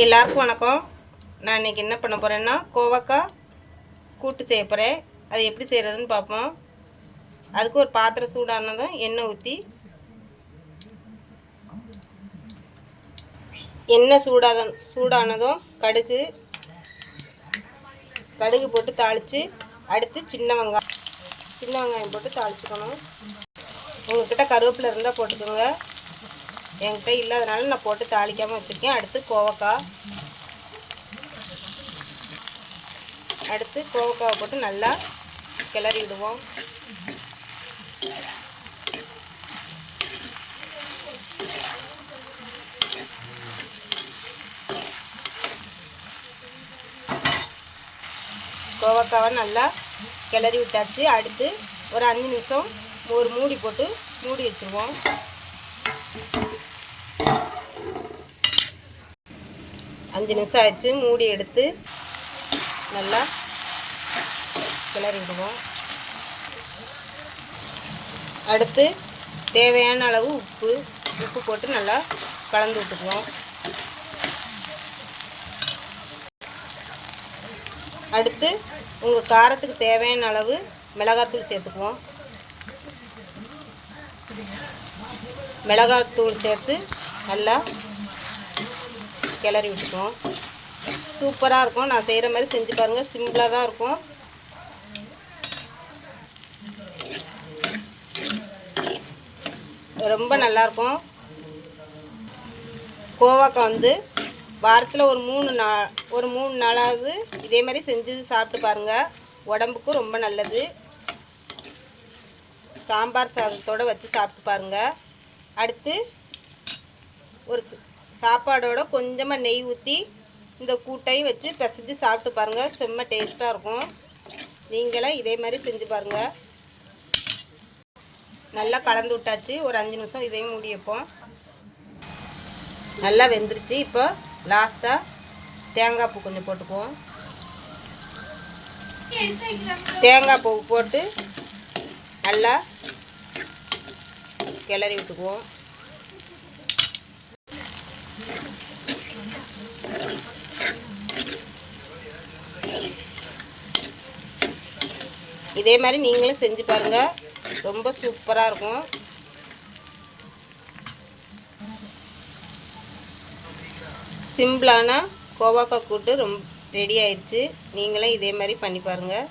எல்லாருக்கும் வணக்கம். நான் இன்றைக்கி என்ன பண்ண போகிறேன்னா கோவக்காய் கூட்டு செய்ய போகிறேன் அது எப்படி செய்கிறதுன்னு பார்ப்போம். அதுக்கு ஒரு பாத்திரம் சூடானதும் எண்ணெய் ஊற்றி எண்ணெய் சூடாத சூடானதும் கடுகு கடுகு போட்டு தாளித்து அடுத்து சின்ன வெங்காயம் சின்ன வெங்காயம் போட்டு தாளிச்சுக்கணும். உங்கள்கிட்ட கருவேப்பில் இருந்தால் போட்டுக்கோங்க. என்கிட்ட இல்லாதனால நான் போட்டு தாளிக்காமல் வச்சுருக்கேன். அடுத்து கோவக்காய். அடுத்து கோவக்காவை போட்டு நல்லா கிளறி விடுவோம். கோவக்காவை நல்லா கிளறி விட்டாச்சு. அடுத்து ஒரு அஞ்சு நிமிஷம் ஒரு மூடி போட்டு மூடி வச்சுருவோம். அஞ்சு நிமிஷம் ஆயிடுச்சு. மூடி எடுத்து நல்லா கிளறி விடுவோம் அடுத்து தேவையான அளவு உப்பு. உப்பு போட்டு நல்லா கலந்து விட்டுக்குவோம். அடுத்து உங்கள் காரத்துக்கு தேவையான அளவு மிளகாத்தூள் சேர்த்துக்குவோம். மிளகாத்தூள் சேர்த்து நல்லா கிளறி விட்டுக்குவோம். சூப்பராக இருக்கும். நான் செய்கிற மாதிரி செஞ்சு பாருங்கள் சிம்பிளாக தான் இருக்கும். ரொம்ப நல்லாயிருக்கும் கோவாக்காய் வந்து வாரத்தில் ஒரு மூணு நாள் ஒரு மூணு நாளாவது இதே மாதிரி செஞ்சு சாப்பிட்டு பாருங்கள் உடம்புக்கும் ரொம்ப நல்லது. சாம்பார் சாதத்தோடு வச்சு சாப்பிட்டு பாருங்கள் அடுத்து ஒரு சாப்பாடோட கொஞ்சமாக நெய் ஊற்றி இந்த கூட்டையும் வச்சு பிசைஞ்சு சாப்பிட்டு பாருங்கள் செம்ம டேஸ்ட்டாக இருக்கும். நீங்களும் இதே மாதிரி செஞ்சு பாருங்கள் நல்லா கலந்து விட்டாச்சு. ஒரு அஞ்சு நிமிஷம் இதையும் மூடி வைப்போம். நல்லா வெந்துருச்சு. இப்போ லாஸ்ட்டாக தேங்காய் பூ கொஞ்சம் போட்டுக்குவோம். தேங்காய் பூ போட்டு நல்லா கிளறி விட்டுக்குவோம். இதே மாதிரி நீங்களும் செஞ்சு பாருங்கள் ரொம்ப சூப்பராக இருக்கும். சிம்பிளான கோவாக்கா கூட்டு ரொம்ப ரெடி ஆயிடுச்சு. நீங்களும் இதே மாதிரி பண்ணி பாருங்கள்